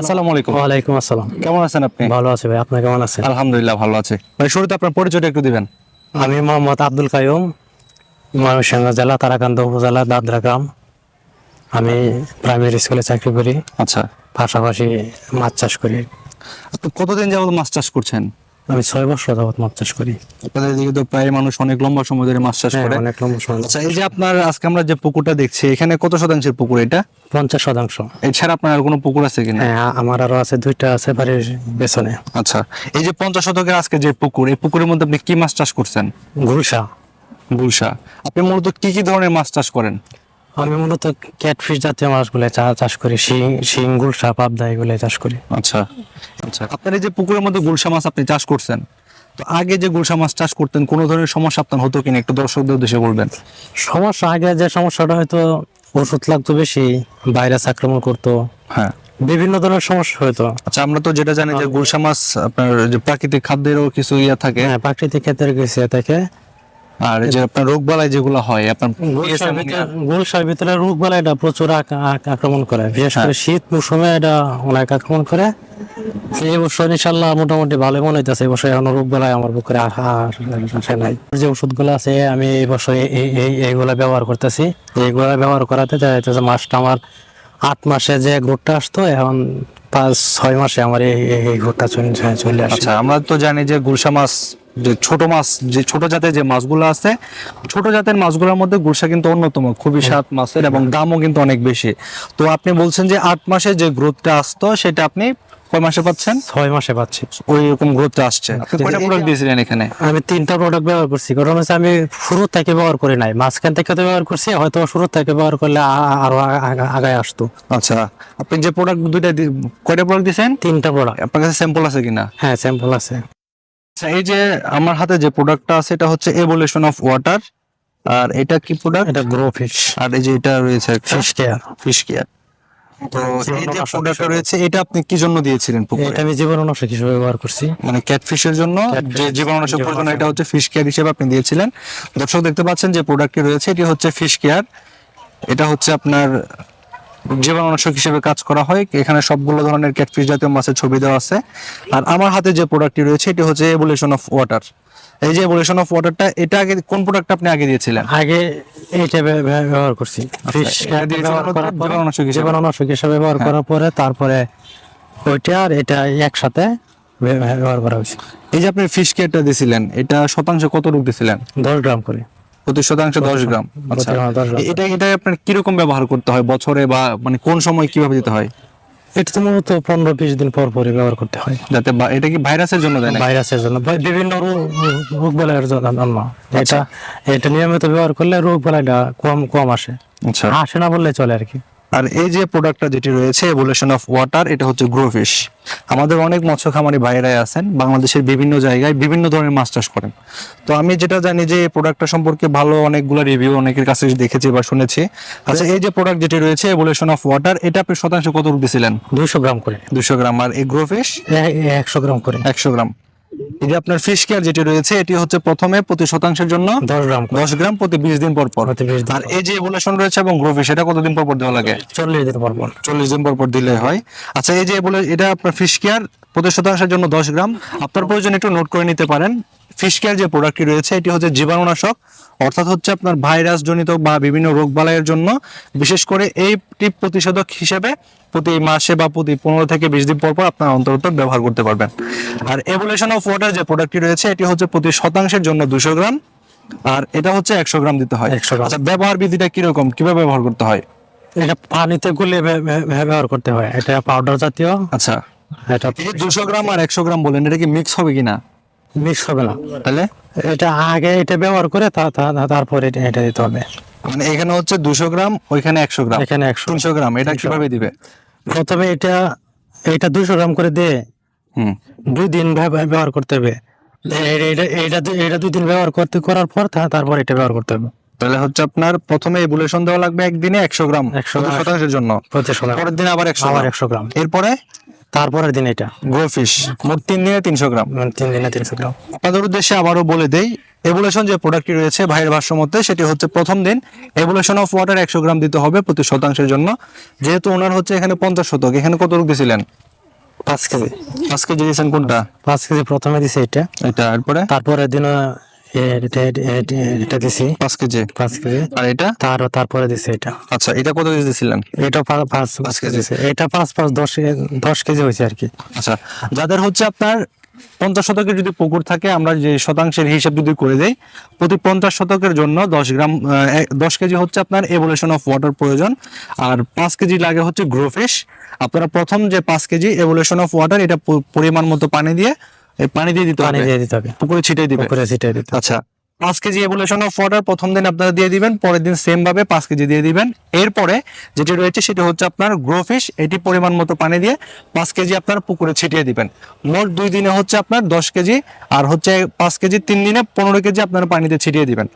আসসালামু আলাইকুম। ওয়ালাইকুম আসসালাম। কেমন আছেন আপনি? ভালো আছে ভাই আপনি কেমন আছেন? আলহামদুলিল্লাহ ভালো আছে। ভাই শুরুতে আপনার পরিচয়টা একটু দিবেন। আমি মোহাম্মদ আব্দুল কায়ুম ময়মনসিংহ জেলা তারাকান্ত উপজেলা দাদরা গ্রাম আমি প্রাইমারি স্কুলে চাকরি করি। আচ্ছা। পাশাপাশি মাছ চাষ করি। কতদিন যাবত মাছ চাষ করছেন? আমি ছয় বছর যাবত মাছ চাষ করি। আপনাদের দিকে তো প্রায় মানুষ অনেক লম্বা সময় ধরে মাছ চাষ হ্যাঁ, করে। অনেক লম্বা সময়। আচ্ছা এই যে আপনার আজকে আমরা যে পুকুরটা দেখছি এখানে কত শতাংশের পুকুর এটা? পঞ্চাশ শতাংশ। এছাড়া আপনার আর কোনো পুকুর আছে কিনা? হ্যাঁ আমার আরও আছে দুইটা আছে বাড়ির পেছনে। আচ্ছা এই যে পঞ্চাশ শতকের আজকে যে পুকুর এই পুকুরের মধ্যে আপনি কি মাছ চাষ করছেন? ঘুষা। গুলশা আপনি মূলত কি কি ধরনের মাছ চাষ করেন? আমি মূলত ক্যাটফিশ জাতীয় মাছগুলো চাষ করি শিং শিং গুলশা পাবদা এগুলো চাষ করি। আচ্ছা আচ্ছা। আপনার এই যে পুকুরের মধ্যে গুলশা মাছ আপনি চাষ করছেন তো আগে যে গুলশা মাছ চাষ করতেন কোনো ধরনের সমস্যা আপনার হতো কিনা? একটু দর্শকদের উদ্দেশ্যে বলবেন। সমস্যা আগে যে সমস্যাটা হয়তো ওষুধ লাগতো বেশি ভাইরাস আক্রমণ করতো। হ্যাঁ। বিভিন্ন ধরনের সমস্যা হতো আচ্ছা আমরা তো যেটা জানি যে গুলশা মাছ আপনার যে প্রাকৃতিক খাদ্যেরও কিছু ইয়া থাকে। হ্যাঁ প্রাকৃতিক ক্ষেত্রে গেছে থেকে। আর যে আপনার রোগ বালাই যেগুলো হয় আপনার গুলশার ভিতরে রোগ বেলা এটা প্রচুর আক- আক- আক্রমণ করে। বিশেষ করে শীত মৌসুমে এটা অনেক আক্রমণ করে। এই বছর ইনশাল্লাহ মোটামুটি ভালো মনে হইতেছে। এই বছর এখন রোগ বেলায় আমার বুকের আসে নাই। যে ওষুধগুলো আছে আমি এই বছর এই- এই- এই এইগুলা ব্যবহার করতেছি। এইগুলা ব্যবহার করাতে যাইতেছে মাসটা আমার আট মাসে যে ঘুরটা আসতো এখন পাঁচ ছয় মাসে আমার এই এই চলে চলে আসে। আচ্ছা আমরা তো জানি যে গুলশা মাছ যে ছোট মাছ যে ছোট জাতের যে মাছগুলো আছে ছোট জাতের মাছগুলোর মধ্যে গুলশা কিন্তু অন্যতম খুবই সাত মাছের এবং দামও কিন্তু অনেক বেশি। তো আপনি বলছেন যে আট মাসে যে গ্রোথটা আসতো সেটা আপনি কয় মাসে পাচ্ছেন? ছয় মাসে পাচ্ছি। ওই রকম গ্রোথটা আসছে। কয়টা প্রোডাক্ট দিয়েছিলেন এখানে? আমি তিনটা প্রোডাক্ট ব্যবহার করছি। কারণ হচ্ছে আমি শুরু থেকে ব্যবহার করি নাই। মাঝখান থেকে তো ব্যবহার করছি হয়তো শুরু থেকে ব্যবহার করলে আরও আগায় আসতো। আচ্ছা আপনি যে প্রোডাক্ট দুইটা কয়টা প্রোডাক্ট দিয়েছেন তিনটা প্রোডাক্ট আপনার কাছে স্যাম্পল আছে কিনা? হ্যাঁ স্যাম্পল আছে। আচ্ছা এই যে আমার হাতে যে প্রোডাক্টটা আছে এটা হচ্ছে এভলিউশন অফ ওয়াটার আর এটা কি প্রোডাক্ট এটা গ্রো ফিশ আর এই যে এটা রয়েছে ফিশ কেয়ার ফিশ কেয়ার তো এই যে প্রোডাক্টটা রয়েছে এটা আপনি কি জন্য দিয়েছিলেন এটা আমি হিসেবে ব্যবহার করছি। মানে ক্যাটফিশের জন্য? যে জীবাণুনাশক প্রয়োজন এটা হচ্ছে ফিশ কেয়ার হিসেবে আপনি দিয়েছিলেন। দর্শক দেখতে পাচ্ছেন যে প্রোডাক্টটি রয়েছে এটি হচ্ছে ফিশ কেয়ার এটা হচ্ছে আপনার জীবাণুনাশক হিসেবে কাজ করা হয়। এখানে সবগুলো ধরনের ক্যাটফিশ জাতীয় মাছের ছবি দেওয়া আছে। আর আমার হাতে যে প্রোডাক্টটি রয়েছে এটি হচ্ছে এভলিউশন অফ ওয়াটার এই যে এভলিউশন অফ ওয়াটারটা এটা আগে কোন প্রোডাক্ট আপনি আগে দিয়েছিলেন? আগে এইটা ব্য- ব্য- ব্যবহার করছি। ফিশ পরে জীবাণুনাশক হিসেবে? জীবাণুনাশক হিসেবে ব্যবহার করার পরে তারপরে ওইটা আর এটা একসাথে ব্যবহার করা হয়েছে। এই যে আপনি ফিশ কেয়ারটা দিয়েছিলেন এটা শতাংশ কত রূপ দিয়েছিলেন দশ গ্রাম করে। প্রতি শতাংশ দশ গ্রাম। আচ্ছা প্রতি- 10 গ্রাম। এটা এটা আপনার কীরকম ব্যবহার করতে হয়? বছরে বা মানে কোন সময় কীভাবে দিতে হয়? এটা তো মূলত পনেরো বিশ দিন পর পরে ব্যবহার করতে হয়। যাতে এটা কি ভাইরাসের জন্য দেয় ভাইরাসের জন্য। বিভিন্ন রোগ- বেলার জন্য আচ্ছা। এটা এটা নিয়মিত ব্যবহার করলে রোগ বেলাটা কম কম আসে। আচ্ছা। আসে না বললে চলে আর কি। আর এই যে প্রোডাক্টটা যেটি রয়েছে এভলিউশন অফ ওয়াটার এটা হচ্ছে গ্রোফিশ আমাদের অনেক মৎস্য খামারি ভাইরাই আছেন বাংলাদেশের বিভিন্ন জায়গায় বিভিন্ন ধরনের মাছ চাষ করেন। তো আমি যেটা জানি যে এই প্রোডাক্টটা সম্পর্কে ভালো অনেকগুলো রিভিউ অনেকের কাছে দেখেছি বা শুনেছি। আচ্ছা এই যে প্রোডাক্ট যেটি রয়েছে এভলিউশন অফ ওয়াটার এটা আপনি শতাংশ কত রূপ দিয়েছিলেন দুইশো গ্রাম করে। দুশো গ্রাম। আর এই গ্রোফিশ একশো গ্রাম করে। একশো গ্রাম। এই যে আপনার ফিশ কেয়ার যেটি রয়েছে এটি হচ্ছে প্রথমে প্রতি শতাংশের জন্য দশ গ্রাম দশ গ্রাম প্রতি বিশ দিন পর পর। আর এই যে এভোলেশন রয়েছে এবং গ্রোফিশ সেটা কতদিন পর পর দেওয়া লাগে? চল্লিশ দিন পর পর। চল্লিশ দিন পর পর দিলে হয়। আচ্ছা এই যে এটা আপনার ফিশ কেয়ার প্রতি শতাংশের জন্য দশ গ্রাম। আপনার প্রয়োজন একটু নোট করে নিতে পারেন। ফিশ কেয়ার যে প্রোডাক্টটি রয়েছে এটি হচ্ছে জীবাণুনাশক। অর্থাৎ হচ্ছে আপনার ভাইরাস জনিত বা বিভিন্ন রোগ বালাইয়ের জন্য। বিশেষ করে এই টিপ প্রতিষেধক হিসেবে প্রতি মাসে বা প্রতি পনেরো থেকে বিশ দিন পর পর আপনার অন্তত ব্যবহার করতে পারবেন। আর এভলিউশন অফ ওয়াটার যে প্রোডাক্টটি রয়েছে এটি হচ্ছে প্রতি শতাংশের জন্য দুশো গ্রাম। আর এটা হচ্ছে একশো গ্রাম দিতে হয়। 100 গ্রাম। আচ্ছা ব্যবহার বিধিটা কীরকম? কীভাবে ব্যবহার করতে হয়? এটা পানিতে গুলে ব্য- ব্য- ব্যবহার করতে হয়। এটা পাউডার জাতীয়। আচ্ছা। এটা দুশো গ্রাম আর একশো গ্রাম বলেন এটা কি মিক্স হবে কিনা? মিক্স হবে না। তাহলে? এটা আগে এটা ব্যবহার করে তারপরে এটা এটা দিতে হবে। মানে এখানে হচ্ছে দুশো গ্রাম ওইখানে একশো গ্রাম। এখানে একশো তিনশো গ্রাম এটা কীভাবে দিবে? প্রথমে এটা এটা দুশো গ্রাম করে দিয়ে দুই দিন ব্যবহার করতে হবে। এই- এইটা এইটা দুই দিন ব্যবহার করতে করার পর তারপর এটা ব্যবহার করতে হবে। তাহলে হচ্ছে আপনার প্রথমে এভুলেশন দেওয়া লাগবে একদিনে একশো গ্রাম একশো শতাংশের জন্য। পরের দিন আবার একশো আবার একশো গ্রাম। এরপরে তারপরের দিন এটা। গ্রো ফিশ মোট তিন দিনে তিনশো গ্রাম। তিন দিনে তিনশো গ্রাম। আপনাদের উদ্দেশ্যে আবারও বলে দেই এভুলেশন যে প্রোডাক্টটি রয়েছে ভাইয়ের ভাষ্য মতে সেটি হচ্ছে প্রথম দিন। এভুলেশন অফ ওয়াটার একশো গ্রাম দিতে হবে প্রতি শতাংশের জন্য। যেহেতু ওনার হচ্ছে এখানে পঞ্চাশ শতক এখানে কত রূপ দিয়েছিলেন পাঁচ কেজি। পাঁচ কেজি দিয়েছেন কোনটা? পাঁচ কেজি প্রথমে দিছে এটা। এটা তারপরে দিন এটা এটা- এটা দিছি। পাঁচ কেজি। পাঁচ কেজি। আর এটা? তার তারপরে দিছে এটা। আচ্ছা এটা কত কেজি দিয়েছিলেন এটা পাঁচ পাঁচ কেজি। এটা পাঁচ পাঁচ দশ দশ কেজি হয়েছে আর কি। আচ্ছা যাদের হচ্ছে আপনার পঞ্চাশ শতকের যদি পুকুর থাকে আমরা যে শতাংশের হিসাব যদি করে দেই প্রতি পঞ্চাশ শতকের জন্য দশ গ্রাম দশ কেজি হচ্ছে আপনার এভলিউশন অফ ওয়াটার প্রয়োজন। আর পাঁচ কেজি লাগে হচ্ছে গ্রোফিশ আপনারা প্রথম যে পাঁচ কেজি এভলিউশন অফ ওয়াটার এটা পরিমাণ মতো পানি দিয়ে এই পানি দিয়ে দিতে পানি হবে। দিয়ে দিতে হবে। পুকুরে ছিটিয়ে দিবে। পুকুরে ছিটিয়ে দিতে আচ্ছা পাঁচ কেজি এভলিউশন অফ ওয়াটার প্রথম দিন আপনারা দিয়ে দিবেন পরের দিন সেম ভাবে পাঁচ কেজি দিয়ে দিবেন। এরপরে যেটি রয়েছে সেটা হচ্ছে আপনার গ্রোফিশ এটি পরিমাণ মতো পানি দিয়ে পাঁচ কেজি আপনার পুকুরে ছিটিয়ে দিবেন। মোট দুই দিনে হচ্ছে আপনার দশ কেজি আর হচ্ছে পাঁচ কেজি তিন দিনে পনেরো কেজি আপনার পানিতে ছিটিয়ে দিবেন।